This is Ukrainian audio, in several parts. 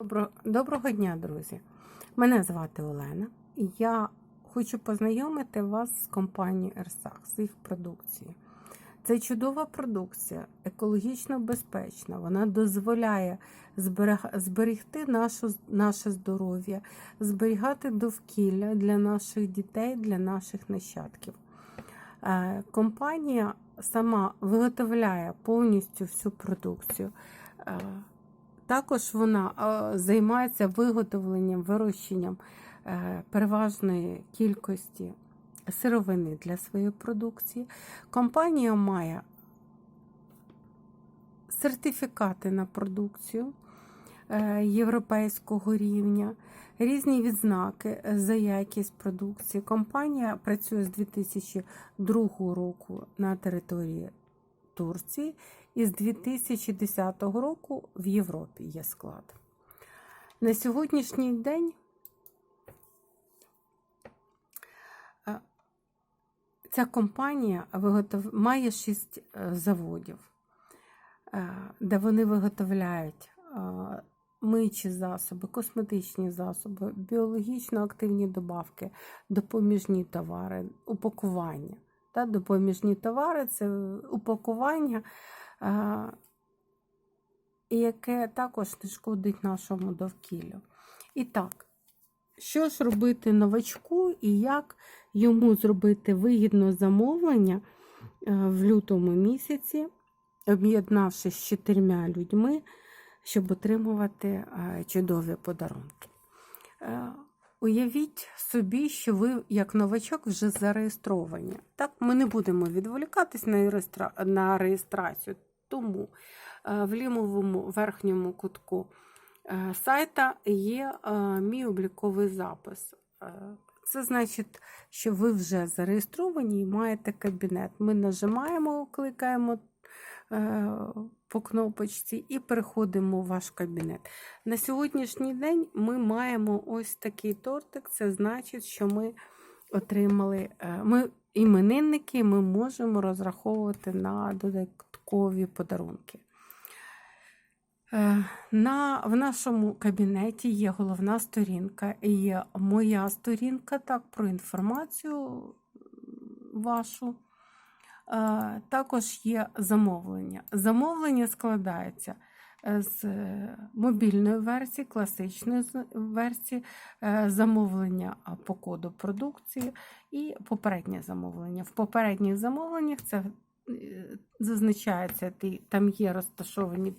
Добро, доброго дня, друзі! Мене звати Олена, і я хочу познайомити вас з компанією Ерсах, з їх продукцією. Це чудова продукція, екологічно безпечна. Вона дозволяє зберегти нашу, наше здоров'я, зберігати довкілля для наших дітей, для наших нащадків. Е, Компанія сама виготовляє повністю всю продукцію. Також вона е, займається виготовленням, вирощенням е, переважної кількості сировини для своєї продукції. Компанія має сертифікати на продукцію е, європейського рівня, різні відзнаки за якість продукції. Компанія працює з 2002 року на території Турції і з 2010 року в Європі є склад. На сьогоднішній день е, ця компанія має шість е, заводів, е, де вони виготовляють миючі засоби, косметичні засоби, біологічно активні добавки, допоміжні товари, упакування. Допоміжні товари це упакування, і яке також не шкодить нашому довкіллю. І так, що ж робити новачку і як йому зробити вигідне замовлення е, в лютому місяці, об'єднавшись з чотирма людьми, щоб отримувати е, чудові подарунки. Е, Уявіть собі, що ви, як новачок, вже зареєстровані. Так, ми не будемо відволікатись на реєстрацію, тому е, в лівому верхньому кутку е, сайта є е, мій обліковий запис. Це значить, що ви вже зареєстровані і маєте кабінет. Ми нажимаємо, кликаємо по кнопочці і переходимо в ваш кабінет. На сьогоднішній день ми маємо ось такий тортик. Це значить, що ми отримали ми іменинники, ми можемо розраховувати на додаткові подарунки. Е, На, в нашому кабінеті є головна сторінка, і є моя сторінка так, про інформацію вашу. Е, Також є замовлення. Замовлення складається з е, мобільної версії, класичної версії, е, замовлення по коду продукції і попереднє замовлення. В попередніх замовленнях це е, зазначається, там є розташовані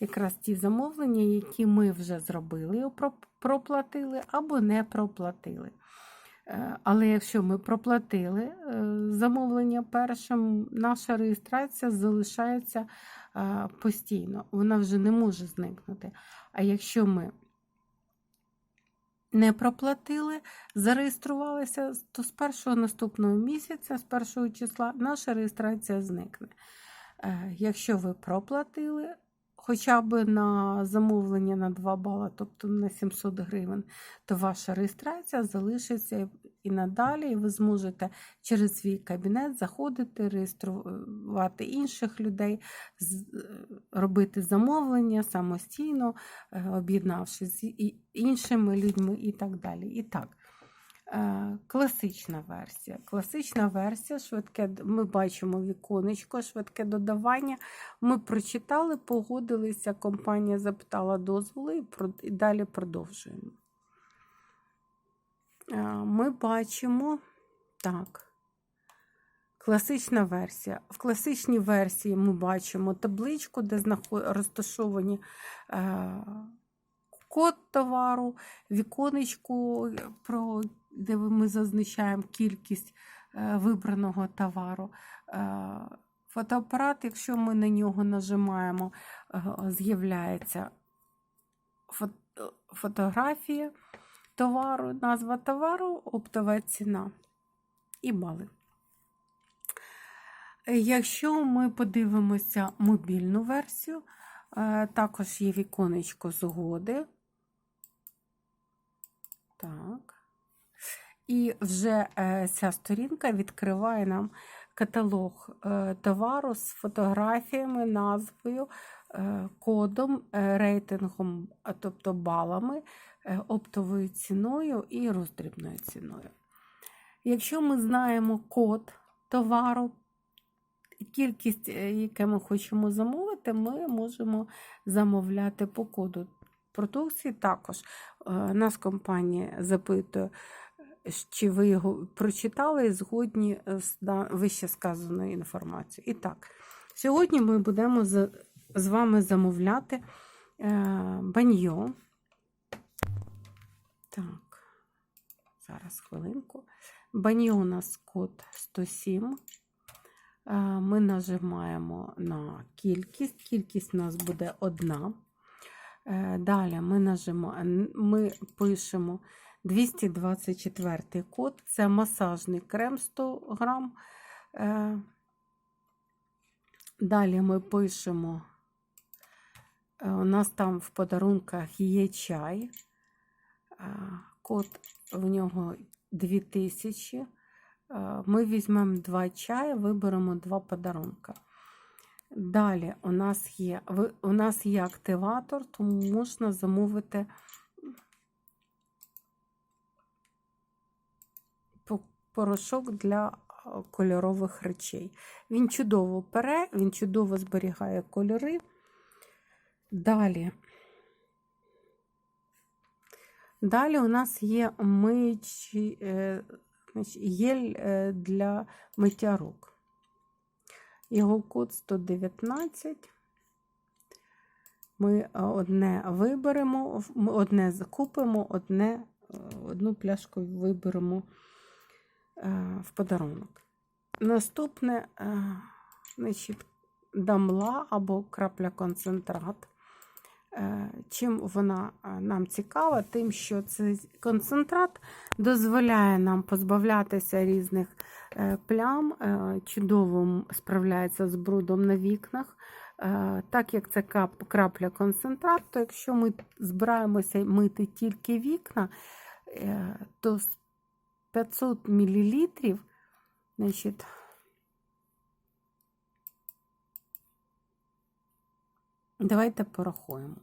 якраз ті замовлення, які ми вже зробили, проплатили або не проплатили. Е, Але якщо ми проплатили е, замовлення першим, наша реєстрація залишається е, постійно, вона вже не може зникнути. А якщо ми не проплатили, зареєструвалися, то з першого наступного місяця, з першого числа, наша реєстрація зникне. Якщо ви проплатили хоча б на замовлення на 2 бала, тобто на 700 гривень, то ваша реєстрація залишиться і надалі, і ви зможете через свій кабінет заходити, реєструвати інших людей, робити замовлення самостійно, е, об'єднавшись з іншими людьми і так далі. І так. Е, Класична версія. Класична версія, швидке, ми бачимо віконечко, швидке додавання. Ми прочитали, погодилися, компанія запитала дозволи і, далі продовжуємо. Е, Ми бачимо так. Класична версія. В класичній версії ми бачимо табличку, де розташовані е, код товару, віконечку, про, де ми зазначаємо кількість е, вибраного товару. Е, Фотоапарат, якщо ми на нього нажимаємо, е, з'являється фотографія товару, назва товару, оптова ціна і бали. Е, Якщо ми подивимося мобільну версію, е, також є віконечко згоди. Так. І вже е, ця сторінка відкриває нам каталог е, товару з фотографіями, назвою, е, кодом, рейтингом, тобто балами, оптовою ціною і роздрібною ціною. Якщо ми знаємо код товару, кількість, яке ми хочемо замовити, ми можемо замовляти по коду продукції. Також е, нас компанія запитує, е, чи ви його прочитали і згодні з вище сказаною інформацією. І так, сьогодні ми будемо з, вами замовляти е, баньйо. Так, зараз хвилинку. Баньйо у нас код 107. Е, Ми нажимаємо на кількість. Кількість у нас буде одна. Е, Далі ми нажимаємо, ми пишемо 224 код. Це масажний крем 100 грам. Е, Далі ми пишемо, е, у нас там в подарунках є чай. Е, Код в нього 2000. Е, Ми візьмемо два чаї, виберемо два подарунка. Далі у нас є, у нас є активатор, тому можна замовити порошок для е, кольорових речей. Він чудово пере, він чудово зберігає кольори. Далі. Далі у нас є мичі, е, гель е, для миття рук. Його код 119. Ми е, одне виберемо, одне закупимо, одне, е, одну пляшку виберемо е, в подарунок. Наступне, значить, дамла або крапля концентрат. Е, Чим вона е, нам цікава? Тим, що цей концентрат дозволяє нам позбавлятися різних е, плям, чудово справляється з брудом на вікнах. Так як це крапля концентрат, то якщо ми збираємося мити тільки вікна, то з 500 мл, значить, давайте порахуємо.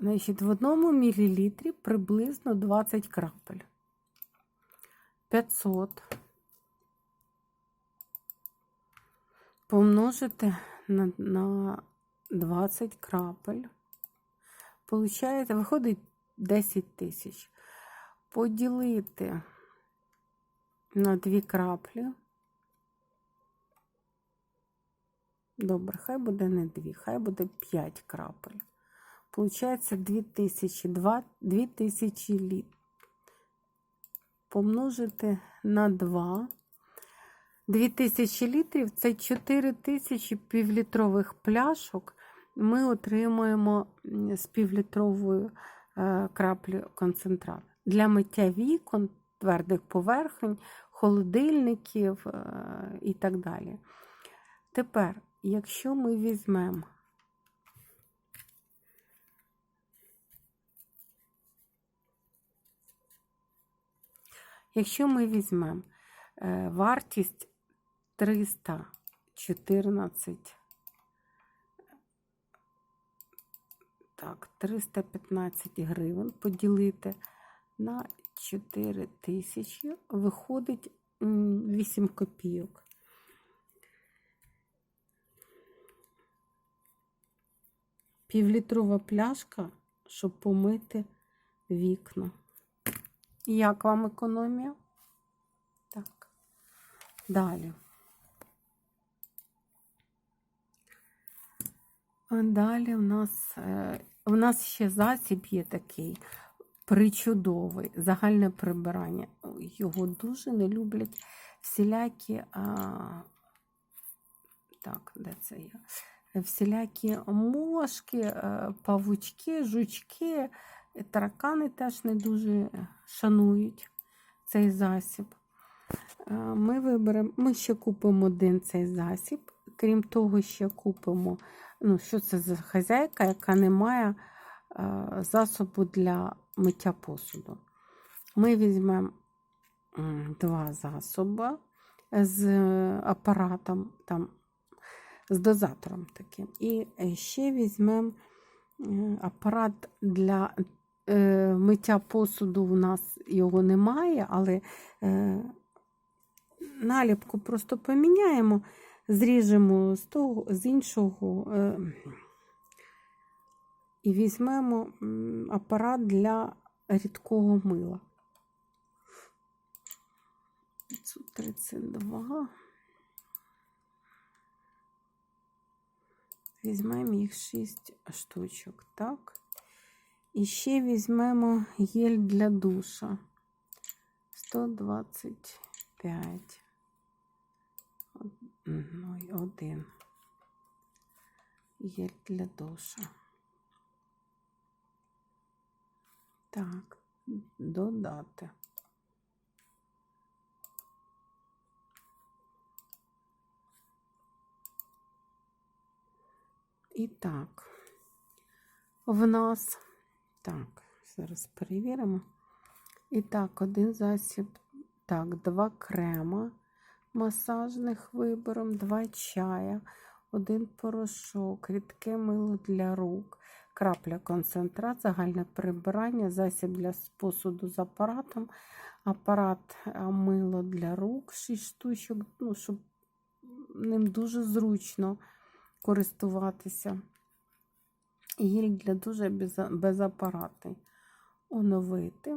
Значить, в одному мілілітрі приблизно 20 крапель. 500 помножити на, на 20 крапель. Получається, виходить 10 тисяч. Поділити на 2 краплі. Добре, хай буде не 2, хай буде 5 крапель. Получається 2000, 2, 2000 літ. Помножити на 2. 2000 літрів це 4000 півлітрових пляшок. Ми отримуємо з півлітровою краплі концентрат. Для миття вікон, твердих поверхень, холодильників е, і так далі. Тепер, якщо ми візьмемо Якщо ми візьмемо е, вартість 314, так, 315 гривень поділити на 4 тисячі, виходить м, 8 копійок. Півлітрова пляшка, щоб помити вікна. Як вам економія? Так. Далі. Далі у нас, е, у нас ще засіб є такий причудовий, загальне прибирання. Його дуже не люблять всілякі, а, так, де це є? Всілякі мошки, е, павучки, жучки, таракани теж не дуже е, шанують цей засіб. Е, Ми виберемо, ми ще купимо один цей засіб. Крім того, ще купимо, ну, що це за хазяйка, яка не має е, засобу для миття посуду. Ми візьмемо два засоби з апаратом. Там з дозатором таким. І ще візьмемо апарат для миття посуду. У нас його немає, але е, наліпку просто поміняємо, зріжемо з того, з іншого. Е, і візьмемо апарат для рідкого мила. 532. Візьмемо їх 6 штучок, так? І ще візьмемо гель для душа. 125. Ну, і один. Гель для душа. Так, додати. І так, в нас, так, зараз перевіримо. І так, один засіб, так, два крема масажних вибором, два чая, один порошок, рідке мило для рук, крапля концентрат, загальне прибирання, засіб для посуду з апаратом, апарат мило для рук, 6 штучок, ну, щоб ним дуже зручно користуватися. І гель для дуже без- безапаратний. Оновити.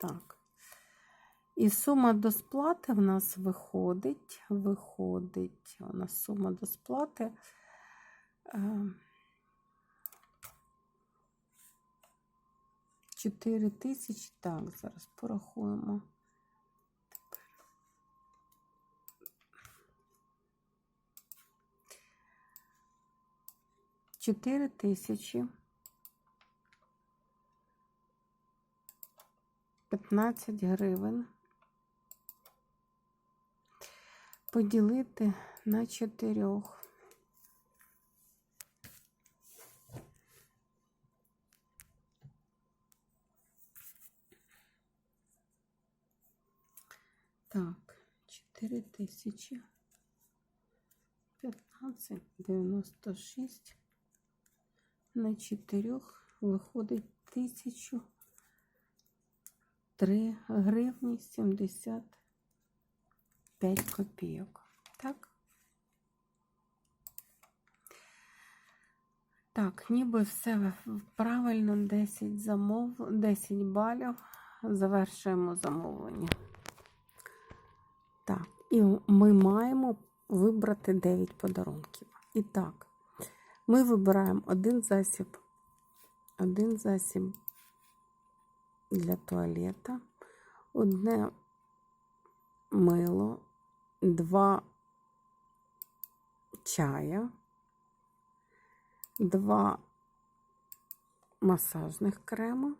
Так. І сума до сплати в нас виходить, виходить, у нас сума до сплати. е, 4 тисячі, так, зараз порахуємо. Чотири тисячі. 15 гривень поділити на чотирьох. Так, 4 тисячі 15, 96 на чотирьох виходить тисячу 3 гривні 75 копійок. Так? Так, ніби все правильно, 10 замов, 10 балів. Завершуємо замовлення. Так, і ми маємо вибрати 9 подарунків. І так, ми вибираємо один засіб, один засіб для туалета, одне мило, два чая, два масажних крема,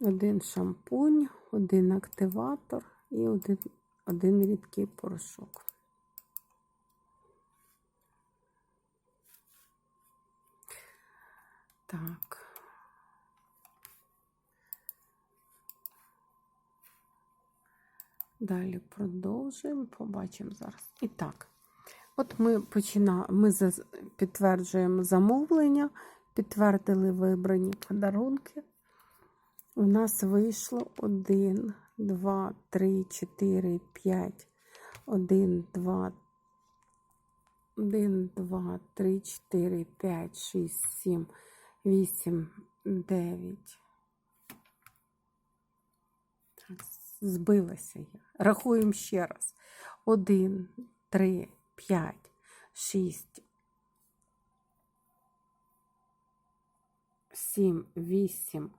один шампунь, один активатор і один, один рідкий порошок. Так. Далі продовжуємо, побачимо зараз. І так, от ми починаємо, ми підтверджуємо замовлення, підтвердили вибрані подарунки. У нас вийшло 1, 2, 3, 4, 5, 1, 2, 1, 2, 3, 4, 5, 6, 7, 8, 9. Так, збилася я. Рахуємо ще раз. 1, 3, 5, 6, 7, 8,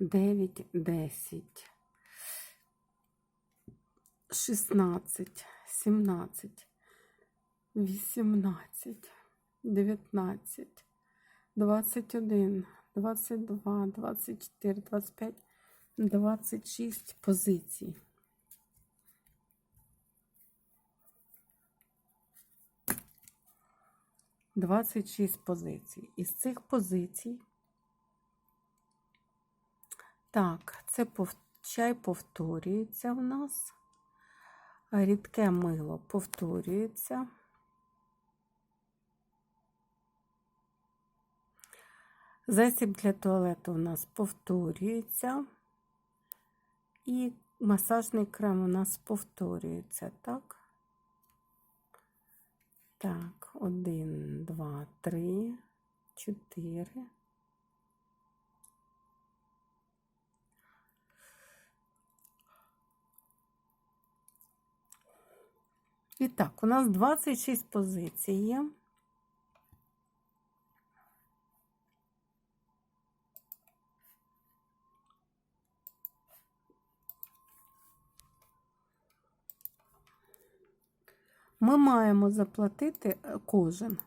9, 10, 16, 17, 18, 19, 21, 22, 24, 25, 26 позицій. Двадцять шість позицій. Із цих позицій. Так, це пов... чай повторюється в нас. Рідке мило повторюється. Засіб для туалету у нас повторюється. І масажний крем у нас повторюється, так? Так, один, два, три, чотири. І так, у нас 26 позицій є. Ми маємо заплатити е, кожен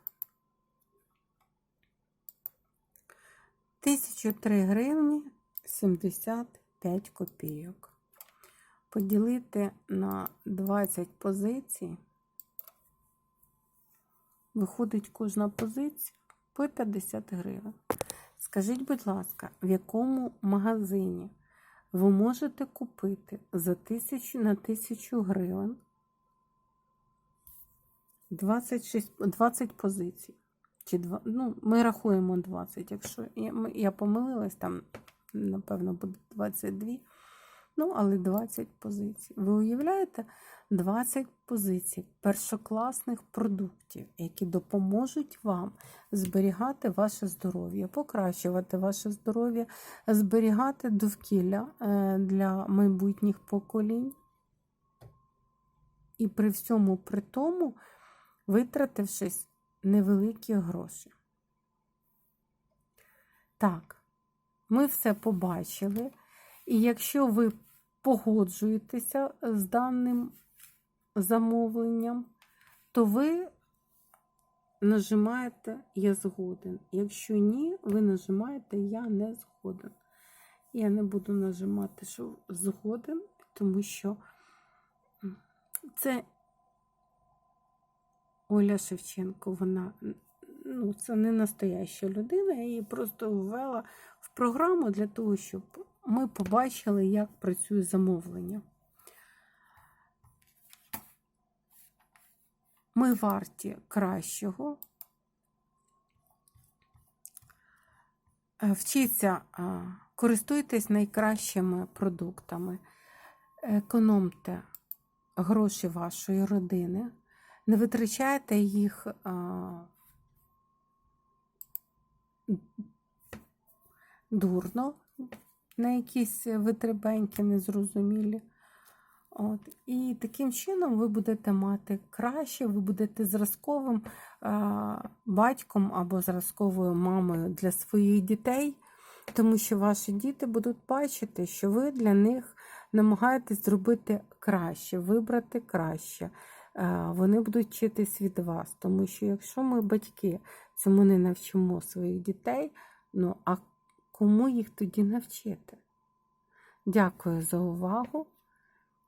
1003 гривні 75 копійок. Поділити на 20 позицій. Виходить кожна позиція по 50 гривень. Скажіть, будь ласка, в якому магазині ви можете купити за 1000 на 1000 гривень 26, 20 позицій. Чи два, ну, Ми рахуємо 20. Якщо я, я помилилась, там, напевно, буде 22. Ну, але 20 позицій. Ви уявляєте? 20 позицій першокласних продуктів, які допоможуть вам зберігати ваше здоров'я, покращувати ваше здоров'я, зберігати довкілля е, для майбутніх поколінь. І при всьому при тому, витратившись невеликі гроші. Так, ми все побачили. І якщо ви погоджуєтеся з даним замовленням, то ви нажимаєте Я згоден. Якщо ні, ви нажимаєте Я не згоден. Я не буду нажимати, що згоден, тому що це Оля Шевченко, вона ну, це не настояща людина, я її просто ввела в програму для того, щоб ми побачили, як працює замовлення. Ми варті кращого. Е, Вчіться, користуйтесь найкращими продуктами, економте гроші вашої родини, не витрачайте їх а, дурно на якісь витребеньки незрозумілі. От. І таким чином ви будете мати краще, ви будете зразковим а, батьком або зразковою мамою для своїх дітей, тому що ваші діти будуть бачити, що ви для них намагаєтесь зробити краще, вибрати краще. А, вони будуть вчитись від вас, тому що якщо ми, батьки, цьому не навчимо своїх дітей, ну а кому їх тоді навчити? Дякую за увагу.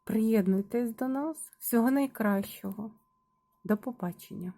Приєднуйтесь до нас. Всього найкращого. До побачення!